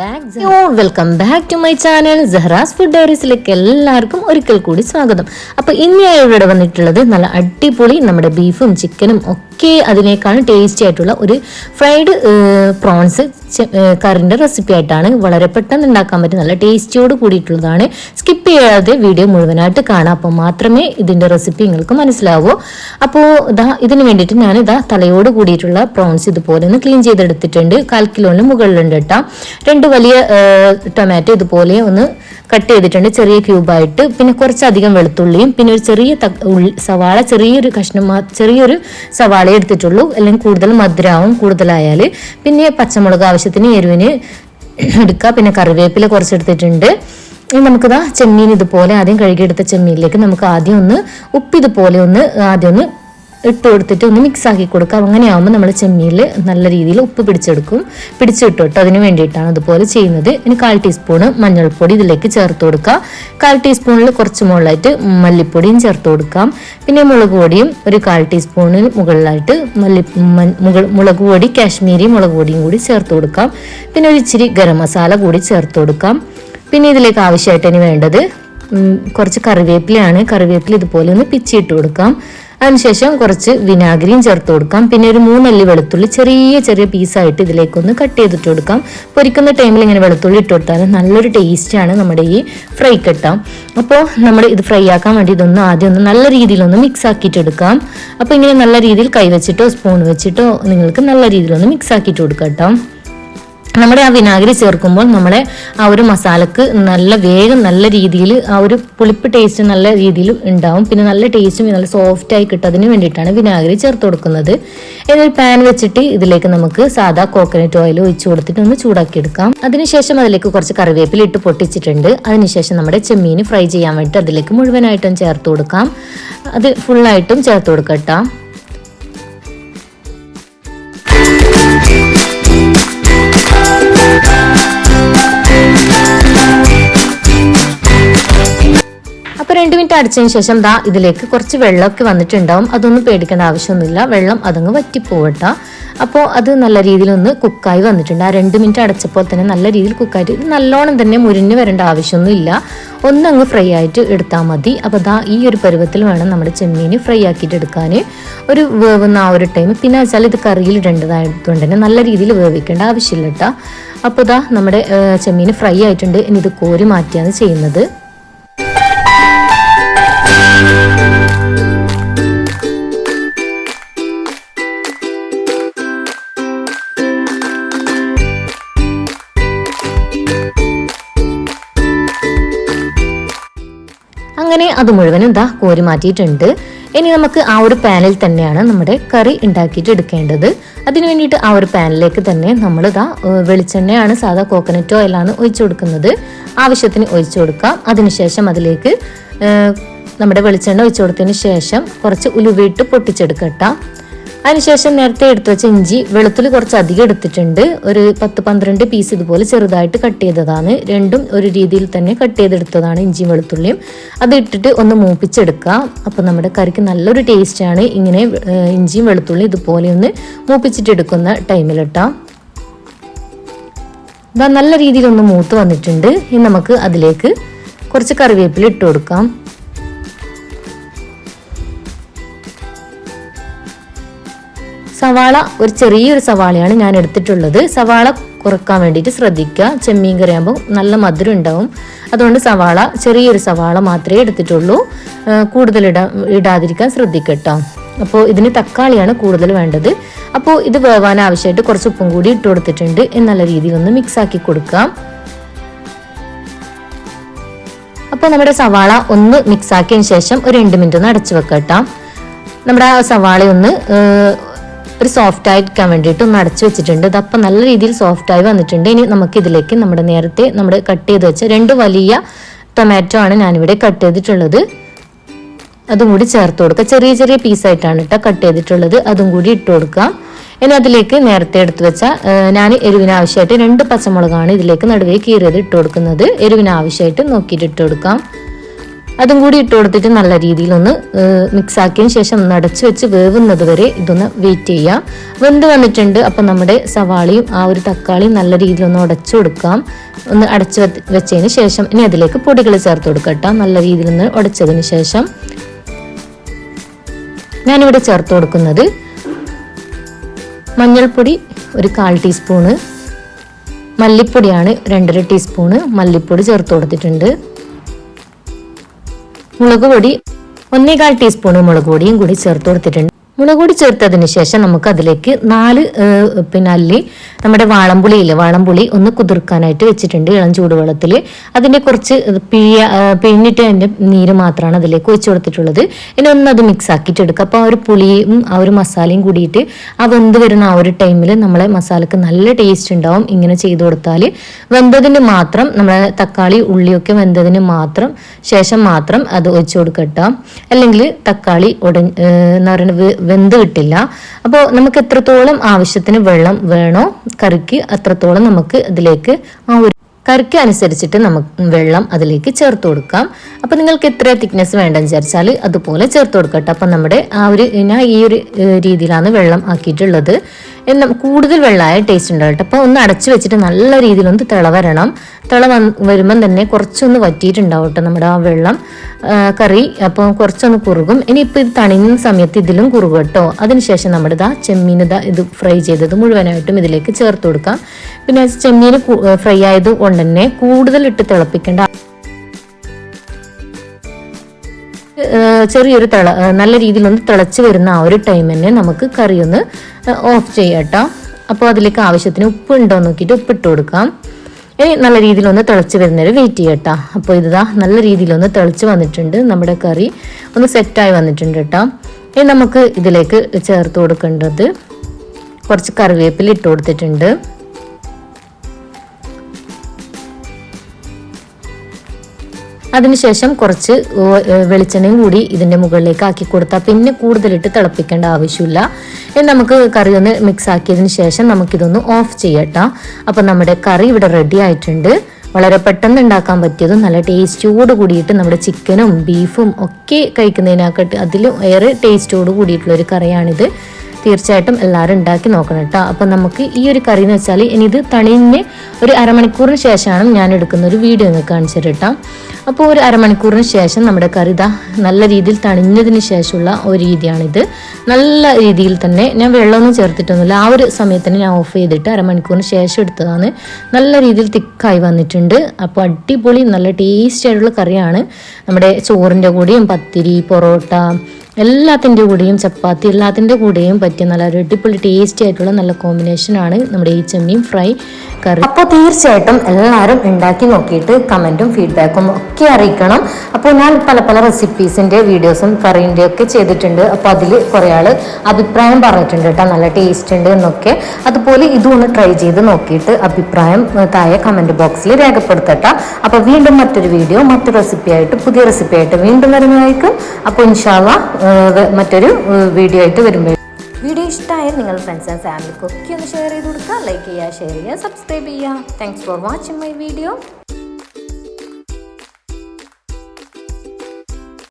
Back welcome back to my channel Sahara's food ഡയറീസിലേക്ക് എല്ലാവർക്കും ഒരിക്കൽ കൂടി സ്വാഗതം. അപ്പൊ ഇന്ന് ഇവിടെ വന്നിട്ടുള്ളത് നല്ല അടിപൊളി നമ്മുടെ ബീഫും ചിക്കനും ഒക്കെ അതിനേക്കാളും ടേസ്റ്റി ആയിട്ടുള്ള ഒരു ഫ്രൈഡ് പ്രോൺസ് കറിന്റെ റെസിപ്പി ആയിട്ടാണ് വളരെ പെട്ടെന്ന് ഉണ്ടാക്കാൻ പറ്റും നല്ല ടേസ്റ്റിയോട് കൂടിയിട്ടുള്ളതാണ്. സ്കിപ്പ് ചെയ്യാതെ വീഡിയോ മുഴുവനായിട്ട് കാണാം. അപ്പോൾ മാത്രമേ ഇതിന്റെ റെസിപ്പി നിങ്ങൾക്ക് മനസ്സിലാവൂ. അപ്പോൾ ഇതാ ഇതിന് വേണ്ടിയിട്ട് ഞാൻ ഇതാ തലയോട് കൂടിയിട്ടുള്ള പ്രോൺസ് ഇതുപോലെ ഒന്ന് ക്ലീൻ ചെയ്തെടുത്തിട്ടുണ്ട്. കാൽ കിലോന് മുകളിലുണ്ട് കേട്ടോ രണ്ട് വലിയ ടൊമാറ്റോ ഇതുപോലെ ഒന്ന് കട്ട് ചെയ്തിട്ടുണ്ട്. ചെറിയ ക്യൂബായിട്ട് പിന്നെ കുറച്ചധികം വെളുത്തുള്ളിയും പിന്നെ ഒരു ചെറിയ സവാള ചെറിയൊരു കഷ്ണം ചെറിയൊരു സവാള എടുത്തിട്ടുള്ളൂ. അല്ലെങ്കിൽ കൂടുതൽ മധുരമാവും കൂടുതലായാൽ പിന്നെ പച്ചമുളക് ആവശ്യത്തിന് എരിവിന് എടുക്കുക. പിന്നെ കറിവേപ്പില കുറച്ചെടുത്തിട്ടുണ്ട്. ഇനി നമുക്കിതാ ചെമ്മീൻ ഇതുപോലെ ആദ്യം കഴുകിയെടുത്ത ചെമ്മീനിലേക്ക് നമുക്ക് ആദ്യം ഒന്ന് ഉപ്പ് ഇതുപോലെ ഒന്ന് ആദ്യം ഒന്ന് ഇട്ട് കൊടുത്തിട്ട് ഒന്ന് മിക്സ് ആക്കി കൊടുക്കാം അങ്ങനെയാകുമ്പോൾ നമ്മൾ ചെമ്മീനിൽ നല്ല രീതിയിൽ ഉപ്പ് പിടിച്ചെടുക്കും. പിടിച്ചിട്ട് കേട്ടോ അതിന് വേണ്ടിയിട്ടാണ് ഇതുപോലെ ചെയ്യുന്നത്. ഇനി കാൽ ടീസ്പൂൺ മഞ്ഞൾപ്പൊടി ഇതിലേക്ക് ചേർത്ത് കൊടുക്കുക. കാൽ ടീസ്പൂണിൽ കുറച്ച് മുകളിലായിട്ട് മല്ലിപ്പൊടിയും ചേർത്ത് കൊടുക്കാം പിന്നെ മുളക് പൊടിയും ഒരു കാൽ ടീസ്പൂണിന് മുകളിലായിട്ട് മല്ലി മുളക് പൊടി കാശ്മീരി മുളക് പൊടിയും കൂടി ചേർത്ത് കൊടുക്കാം. പിന്നെ ഒരു ഇച്ചിരി ഗരം മസാല കൂടി ചേർത്ത് കൊടുക്കാം. പിന്നെ ഇതിലേക്ക് ആവശ്യമായിട്ട് ഇനി വേണ്ടത് കുറച്ച് കറിവേപ്പിലയാണ്. കറിവേപ്പില ഇതുപോലെ ഒന്ന് പിച്ചിട്ട് കൊടുക്കാം. അതിനുശേഷം കുറച്ച് വിനാഗിരിയും ചേർത്ത് കൊടുക്കാം. പിന്നെ ഒരു മൂന്നല്ലി വെളുത്തുള്ളി ചെറിയ ചെറിയ പീസായിട്ട് ഇതിലേക്കൊന്ന് കട്ട് ചെയ്തിട്ട് കൊടുക്കാം. പൊരിക്കുന്ന ടൈമിൽ ഇങ്ങനെ വെളുത്തുള്ളി ഇട്ട് കൊടുത്താൽ നല്ലൊരു ടേസ്റ്റാണ് നമ്മുടെ ഈ ഫ്രൈ കെട്ടാം. അപ്പോൾ നമ്മൾ ഇത് ഫ്രൈ ആക്കാൻ വേണ്ടി ഇതൊന്ന് ആദ്യം ഒന്ന് നല്ല രീതിയിലൊന്ന് മിക്സ് ആക്കിയിട്ട് എടുക്കാം. അപ്പോൾ ഇങ്ങനെ നല്ല രീതിയിൽ കൈ വെച്ചിട്ടോ സ്പൂൺ വെച്ചിട്ടോ നിങ്ങൾക്ക് നല്ല രീതിയിലൊന്ന് മിക്സ് ആക്കിയിട്ട് കൊടുക്കാം കേട്ടോ. നമ്മുടെ ആ വിനാഗിരി ചേർക്കുമ്പോൾ നമ്മുടെ ആ ഒരു മസാലക്ക് നല്ല വേഗം നല്ല രീതിയിൽ ആ ഒരു പുളിപ്പ് ടേസ്റ്റ് നല്ല രീതിയിൽ ഉണ്ടാവും. പിന്നെ നല്ല ടേസ്റ്റും നല്ല സോഫ്റ്റായി ആയി കിട്ടും അതിന് വേണ്ടിയിട്ടാണ് വിനാഗിരി ചേർത്ത് കൊടുക്കുന്നത്. ഇതൊരു പാൻ വെച്ചിട്ട് ഇതിലേക്ക് നമുക്ക് സാധാ കോക്കനട്ട് ഓയിൽ ഒഴിച്ചു കൊടുത്തിട്ട് ഒന്ന് ചൂടാക്കി എടുക്കാം. അതിനുശേഷം അതിലേക്ക് കുറച്ച് കറിവേപ്പില ഇട്ട് പൊട്ടിച്ചിട്ടുണ്ട്. അതിനുശേഷം നമ്മുടെ ചെമ്മീൻ ഫ്രൈ ചെയ്യാൻ വേണ്ടിയിട്ട് അതിലേക്ക് മുഴുവനായിട്ടും ചേർത്ത് കൊടുക്കാം. അത് ഫുള്ളായിട്ടും ചേർത്ത് കൊടുക്കട്ടോ മിനിറ്റ് അടിച്ചതിന് ശേഷം ദാ ഇതിലേക്ക് കുറച്ച് വെള്ളമൊക്കെ വന്നിട്ടുണ്ടാവും. അതൊന്നും പേടിക്കേണ്ട ആവശ്യമൊന്നുമില്ല. വെള്ളം അതങ്ങ് വറ്റിപ്പോവട്ട. അപ്പോൾ അത് നല്ല രീതിയിൽ ഒന്ന് കുക്കായി വന്നിട്ടുണ്ട്. ആ രണ്ട് മിനിറ്റ് അടച്ചപ്പോൾ തന്നെ നല്ല രീതിയിൽ കുക്കായിട്ട് ഇത് നല്ലോണം തന്നെ മുരിഞ്ഞ് വരേണ്ട ആവശ്യമൊന്നുമില്ല. ഒന്നങ്ങ് ഫ്രൈ ആയിട്ട് എടുത്താൽ മതി. അപ്പോൾ ദാ ഈ ഒരു പരുവത്തിൽ വേണം നമ്മുടെ ചെമ്മീൻ ഫ്രൈ ആക്കിയിട്ട് എടുക്കാൻ ഒരു വേവുന്ന ആ ഒരു ടൈം. പിന്നെ വെച്ചാൽ ഇത് കറിയിൽ ഇടേണ്ടതായതുകൊണ്ട് തന്നെ നല്ല രീതിയിൽ വേവിക്കേണ്ട ആവശ്യമില്ല കേട്ടോ അപ്പോൾ ദാ നമ്മുടെ ചെമ്മീൻ ഫ്രൈ ആയിട്ടുണ്ട്. ഇനി ഇത് കോരി മാറ്റിയാണ് ചെയ്യുന്നത്. അങ്ങനെ അത് മുഴുവനും ഇതാ കോരി മാറ്റിയിട്ടുണ്ട്. ഇനി നമുക്ക് ആ ഒരു പാനിൽ തന്നെയാണ് നമ്മുടെ കറി ഉണ്ടാക്കിയിട്ട് എടുക്കേണ്ടത്. അതിന് വേണ്ടിയിട്ട് ആ ഒരു പാനിലേക്ക് തന്നെ നമ്മൾ ഇതാ വെളിച്ചെണ്ണയാണ് സാധാ കോക്കനറ്റ് ഓയിലാണ് ഒഴിച്ചു കൊടുക്കുന്നത്. ആവശ്യത്തിന് ഒഴിച്ചു കൊടുക്കാം. അതിനുശേഷം അതിലേക്ക് നമ്മുടെ വെളിച്ചെണ്ണ ഒഴിച്ചു കൊടുത്തതിന് ശേഷം കുറച്ച് ഉലുവയിട്ട് പൊട്ടിച്ചെടുക്കട്ട. അതിനുശേഷം നേരത്തെ എടുത്തു വെച്ച ഇഞ്ചി വെളുത്തുള്ളി കുറച്ച് അധികം എടുത്തിട്ടുണ്ട്. ഒരു പത്ത് പന്ത്രണ്ട് പീസ് ഇതുപോലെ ചെറുതായിട്ട് കട്ട് ചെയ്തതാണ്. രണ്ടും ഒരു രീതിയിൽ തന്നെ കട്ട് ചെയ്തെടുത്തതാണ് ഇഞ്ചിയും വെളുത്തുള്ളിയും. അത് ഇട്ടിട്ട് ഒന്ന് മൂപ്പിച്ചെടുക്കുക അപ്പോൾ നമ്മുടെ കറിക്ക് നല്ലൊരു ടേസ്റ്റാണ് ഇങ്ങനെ ഇഞ്ചിയും വെളുത്തുള്ളിയും ഇതുപോലെ ഒന്ന് മൂപ്പിച്ചിട്ടെടുക്കുന്ന ടൈമിലിട്ടാം. ഇതാ നല്ല രീതിയിൽ ഒന്ന് മൂത്ത് വന്നിട്ടുണ്ട്. ഇനി നമുക്ക് അതിലേക്ക് കുറച്ച് കറിവേപ്പില ഇട്ട് കൊടുക്കാം. സവാള ഒരു ചെറിയൊരു സവാളയാണ് ഞാൻ എടുത്തിട്ടുള്ളത്. സവാള കുറയ്ക്കാൻ വേണ്ടിയിട്ട് ശ്രദ്ധിക്കുക. ചെമ്മീൻ കറിയാകുമ്പോൾ നല്ല മധുരം ഉണ്ടാവും. അതുകൊണ്ട് സവാള ചെറിയൊരു സവാള മാത്രമേ എടുത്തിട്ടുള്ളൂ. കൂടുതൽ ഇടാ ഇടാതിരിക്കാൻ ശ്രദ്ധിക്കട്ടോ. അപ്പോൾ ഇതിന് തക്കാളിയാണ് കൂടുതൽ വേണ്ടത്. അപ്പോൾ ഇത് വേവാൻ ആവശ്യമായിട്ട് കുറച്ച് ഉപ്പും കൂടി ഇട്ട് കൊടുത്തിട്ടുണ്ട്. എന്നുള്ള രീതിയിൽ ഒന്ന് മിക്സ് ആക്കി കൊടുക്കാം. അപ്പോൾ നമ്മുടെ സവാള ഒന്ന് മിക്സ് ആക്കിയതിന് ശേഷം ഒരു രണ്ട് മിനിറ്റ് ഒന്ന് അടച്ചു വെക്കട്ടോ. നമ്മുടെ സവാള ഒന്ന് ഒരു സോഫ്റ്റ് ആയിരിക്കാൻ വേണ്ടിയിട്ട് ഒന്ന് അടച്ചു വെച്ചിട്ടുണ്ട്. ഇതപ്പം നല്ല രീതിയിൽ സോഫ്റ്റ് ആയി വന്നിട്ടുണ്ട്. ഇനി നമുക്ക് ഇതിലേക്ക് നമ്മുടെ നേരത്തെ നമ്മൾ കട്ട് ചെയ്ത് വെച്ച രണ്ട് വലിയ ടൊമാറ്റോ ആണ് ഞാനിവിടെ കട്ട് ചെയ്തിട്ടുള്ളത്. അതും കൂടി ചേർത്ത് കൊടുക്കുക. ചെറിയ ചെറിയ പീസായിട്ടാണ് കേട്ടോ കട്ട് ചെയ്തിട്ടുള്ളത്. അതും കൂടി ഇട്ട് കൊടുക്കാം ഇനി അതിലേക്ക് നേരത്തെ എടുത്തു വെച്ച ഞാൻ എരിവിനാവശ്യമായിട്ട് രണ്ട് പച്ചമുളകാണ് ഇതിലേക്ക് നടുവേ കീറിയത് ഇട്ട് കൊടുക്കുന്നത്. എരിവിനാവശ്യമായിട്ട് നോക്കിയിട്ട് ഇട്ട് കൊടുക്കാം. അതും കൂടി ഇട്ട് കൊടുത്തിട്ട് നല്ല രീതിയിൽ ഒന്ന് മിക്സ് ആക്കിയതിന് ശേഷം ഒന്ന് വെച്ച് വേവുന്നത് വരെ ഇതൊന്ന് വെയിറ്റ് ചെയ്യാം. വെന്ത് വന്നിട്ടുണ്ട്. അപ്പം നമ്മുടെ സവാളയും ആ ഒരു തക്കാളിയും നല്ല രീതിയിൽ ഒന്ന് ഉടച്ചു കൊടുക്കാം. ഒന്ന് അടച്ചു വെച്ചതിന് ശേഷം ഇനി അതിലേക്ക് പൊടികൾ ചേർത്ത് കൊടുക്കട്ടോ നല്ല രീതിയിൽ ഒന്ന് ഉടച്ചതിന് ശേഷം ഞാനിവിടെ ചേർത്ത് കൊടുക്കുന്നത് മഞ്ഞൾപ്പൊടി ഒരു കാൽ ടീസ്പൂണ് മല്ലിപ്പൊടിയാണ് രണ്ടര ടീസ്പൂണ് മല്ലിപ്പൊടി ചേർത്ത് കൊടുത്തിട്ടുണ്ട്. മുളക് പൊടി ഒന്നേകാൽ ടീസ്പൂൺ മുളക് പൊടിയും കൂടി ചേർത്ത് കൊടുത്തിട്ടുണ്ട്. മുളക് പൊടി ചേർത്തതിന് ശേഷം നമുക്ക് അതിലേക്ക് നാല് പിന്നെ അല്ലി നമ്മുടെ വാളംപുളിയില്ലേ വാളംപുളി ഒന്ന് കുതിർക്കാനായിട്ട് വെച്ചിട്ടുണ്ട് ഇളം ചൂടുവെള്ളത്തിൽ അതിന്റെ കുറച്ച് പിഴിയ പിഴിഞ്ഞിട്ട് അതിന്റെ നീര് മാത്രമാണ് അതിലേക്ക് ഒഴിച്ചു കൊടുത്തിട്ടുള്ളത്. ഇനി ഒന്ന് അത് മിക്സ് ആക്കിയിട്ട് എടുക്കുക. അപ്പോൾ ആ ഒരു പുളിയും ആ ഒരു മസാലയും കൂടിയിട്ട് ആ വെന്ത് വരുന്ന ആ ഒരു ടൈമിൽ നമ്മളെ മസാലക്ക് നല്ല ടേസ്റ്റ് ഉണ്ടാവും ഇങ്ങനെ ചെയ്ത് കൊടുത്താൽ വെന്തതിന് മാത്രം നമ്മളെ തക്കാളി ഉള്ളിയൊക്കെ വെന്തതിന് മാത്രം ശേഷം മാത്രം അത് ഒഴിച്ചു കൊടുക്കട്ടോ അല്ലെങ്കിൽ തക്കാളി ഉടൻ എന്താ പറയുക വെന്ത് കിട്ടില്ല. അപ്പോൾ നമുക്ക് എത്രത്തോളം ആവശ്യത്തിന് വെള്ളം വേണോ കറിക്ക് അത്രത്തോളം നമുക്ക് അതിലേക്ക് ആ ഒരു കറിക്ക് അനുസരിച്ചിട്ട് നമുക്ക് വെള്ളം അതിലേക്ക് ചേർത്ത് കൊടുക്കാം. അപ്പോൾ നിങ്ങൾക്ക് എത്ര തിക്നെസ് വേണ്ടെന്ന് വിചാരിച്ചാൽ അതുപോലെ ചേർത്ത് കൊടുക്കട്ടെ. അപ്പം നമ്മുടെ ആ ഒരു ഞാൻ ഈ ഒരു രീതിയിലാണ് വെള്ളം ആക്കിയിട്ടുള്ളത്. കൂടുതൽ വെള്ളമായ ടേസ്റ്റ് ഉണ്ടാവും അപ്പോൾ ഒന്ന് അടച്ചു വെച്ചിട്ട് നല്ല രീതിയിൽ ഒന്ന് തിള വരണം തിള വരുമ്പം തന്നെ കുറച്ചൊന്ന് വറ്റിയിട്ടുണ്ടാവും നമ്മുടെ ആ വെള്ളം. കറി അപ്പോൾ കുറച്ചൊന്ന് കുറുകും. ഇനി ഇനിയിപ്പോൾ ഇത് തണിയുന്ന സമയത്ത് ഇതിലും കുറുകും കേട്ടോ. അതിനുശേഷം നമ്മുടെ ഇതാ ചെമ്മീൻ ഇതാ ഇത് ഫ്രൈ ചെയ്തത് മുഴുവനായിട്ടും ഇതിലേക്ക് ചേർത്ത് കൊടുക്കാം. പിന്നെ ചെമ്മീൻ ഫ്രൈ ആയത് കൊണ്ട് തന്നെ കൂടുതൽ ഇട്ട് തിളപ്പിക്കേണ്ട ചെറിയൊരു തിള നല്ല രീതിയിൽ ഒന്ന് തിളച്ച് വരുന്ന ആ ഒരു ടൈം തന്നെ നമുക്ക് കറി ഒന്ന് ഓഫ് ചെയ്യട്ടോ. അപ്പോൾ അതിലേക്ക് ആവശ്യത്തിന് ഉപ്പ് ഉണ്ടോ നോക്കിയിട്ട് ഉപ്പിട്ട് കൊടുക്കാം. ഇനി നല്ല രീതിയിൽ ഒന്ന് തിളച്ച് വരുന്നവരെ വെയിറ്റ് ചെയ്യട്ടോ. അപ്പോൾ ഇതാ നല്ല രീതിയിലൊന്ന് തിളച്ച് വന്നിട്ടുണ്ട് നമ്മുടെ കറി. ഒന്ന് സെറ്റായി വന്നിട്ടുണ്ട് കേട്ടോ. ഇനി നമുക്ക് ഇതിലേക്ക് ചേർത്ത് കൊടുക്കേണ്ടത് കുറച്ച് കറിവേപ്പില ഇട്ട് കൊടുത്തിട്ടുണ്ട്. അതിനുശേഷം കുറച്ച് വെളിച്ചെണ്ണയും കൂടി ഇതിന്റെ മുകളിലേക്ക് ആക്കി കൊടുത്താൽ പിന്നെ കൂടുതലിട്ട് തിളപ്പിക്കേണ്ട ആവശ്യമില്ല. ഇനി നമുക്ക് കറി ഒന്ന് മിക്സ് ആക്കിയതിന് ശേഷം നമുക്കിതൊന്ന് ഓഫ് ചെയ്യട്ടോ. അപ്പം നമ്മുടെ കറി ഇവിടെ റെഡി ആയിട്ടുണ്ട്. വളരെ പെട്ടെന്ന് ഉണ്ടാക്കാൻ പറ്റിയതും നല്ല ടേസ്റ്റോട് കൂടിയിട്ട് നമ്മുടെ ചിക്കനും ബീഫും ഒക്കെ കഴിക്കുന്നതിനാക്കട്ട് അതിലും ഏറെ ടേസ്റ്റോട് കൂടിയിട്ടുള്ള ഒരു കറിയാണിത്. തീർച്ചയായിട്ടും എല്ലാവരും ഉണ്ടാക്കി നോക്കണം കേട്ടോ. അപ്പം നമുക്ക് ഈ ഒരു കറി എന്ന് വെച്ചാൽ ഇനി ഇത് തണിഞ്ഞ് ഒരു അരമണിക്കൂറിന് ശേഷമാണ് ഞാൻ എടുക്കുന്ന ഒരു വീഡിയോ നിങ്ങൾക്ക് കാണിച്ചു കേട്ടോ. അപ്പോൾ ഒരു അരമണിക്കൂറിന് ശേഷം നമ്മുടെ കറി ഇതാ നല്ല രീതിയിൽ തണിഞ്ഞതിന് ശേഷമുള്ള ഒരു രീതിയാണിത്. നല്ല രീതിയിൽ തന്നെ ഞാൻ വെള്ളമൊന്നും ചേർത്തിട്ടൊന്നുമില്ല. ആ ഒരു സമയത്തിന് ഞാൻ ഓഫ് ചെയ്തിട്ട് അരമണിക്കൂറിന് ശേഷം എടുത്തതാണ്. നല്ല രീതിയിൽ തിക്കായി വന്നിട്ടുണ്ട്. അപ്പോൾ അടിപൊളി നല്ല ടേസ്റ്റി ആയിട്ടുള്ള കറിയാണ്. നമ്മുടെ ചോറിന്റെ കൂടെയും പത്തിരി പൊറോട്ട എല്ലാത്തിന്റെ കൂടെയും ചപ്പാത്തി എല്ലാത്തിന്റെ കൂടെയും പറ്റിയ നല്ല അടിപൊളി ടേസ്റ്റി ആയിട്ടുള്ള നല്ല കോമ്പിനേഷൻ ആണ് നമ്മുടെ ഈ ചെമ്മീൻ ഫ്രൈ കറി. അപ്പോൾ തീർച്ചയായിട്ടും എല്ലാവരും ഉണ്ടാക്കി നോക്കിയിട്ട് കമന്റും ഫീഡ്ബാക്കും ഒക്കെ അറിയിക്കണം. അപ്പോൾ ഞാൻ പല പല റെസിപ്പീസിന്റെ വീഡിയോസും കറീന്റെ ഒക്കെ ചെയ്തിട്ടുണ്ട്. അപ്പോൾ അതിൽ കുറേ ആൾ അഭിപ്രായം പറഞ്ഞിട്ടുണ്ട് കേട്ടോ. നല്ല ടേസ്റ്റ് ഉണ്ട് എന്നൊക്കെ. അതുപോലെ ഇതും ഒന്ന് ട്രൈ ചെയ്ത് നോക്കിയിട്ട് അഭിപ്രായം താഴെ കമന്റ് ബോക്സിൽ രേഖപ്പെടുത്തട്ടോ അപ്പോൾ വീണ്ടും മറ്റൊരു വീഡിയോ മറ്റൊരു റെസിപ്പിയായിട്ട് പുതിയ റെസിപ്പിയായിട്ട് വീണ്ടും വരുന്നതായിരിക്കും. അപ്പോൾ ഇൻഷാല്ല മറ്റൊരു വീഡിയോ ആയിട്ട് വരുമ്പോൾ വീഡിയോ ഇഷ്ടമായാൽ നിങ്ങൾ ഫ്രണ്ട്സ് ആൻഡ് ഫാമിലിക്കൊക്കെ ഒന്ന് ഷെയർ ചെയ്ത് കൊടുക്കുക. ലൈക്ക് ചെയ്യുക ഷെയർ ചെയ്യുക സബ്സ്ക്രൈബ് ചെയ്യുക. Thanks for watching my video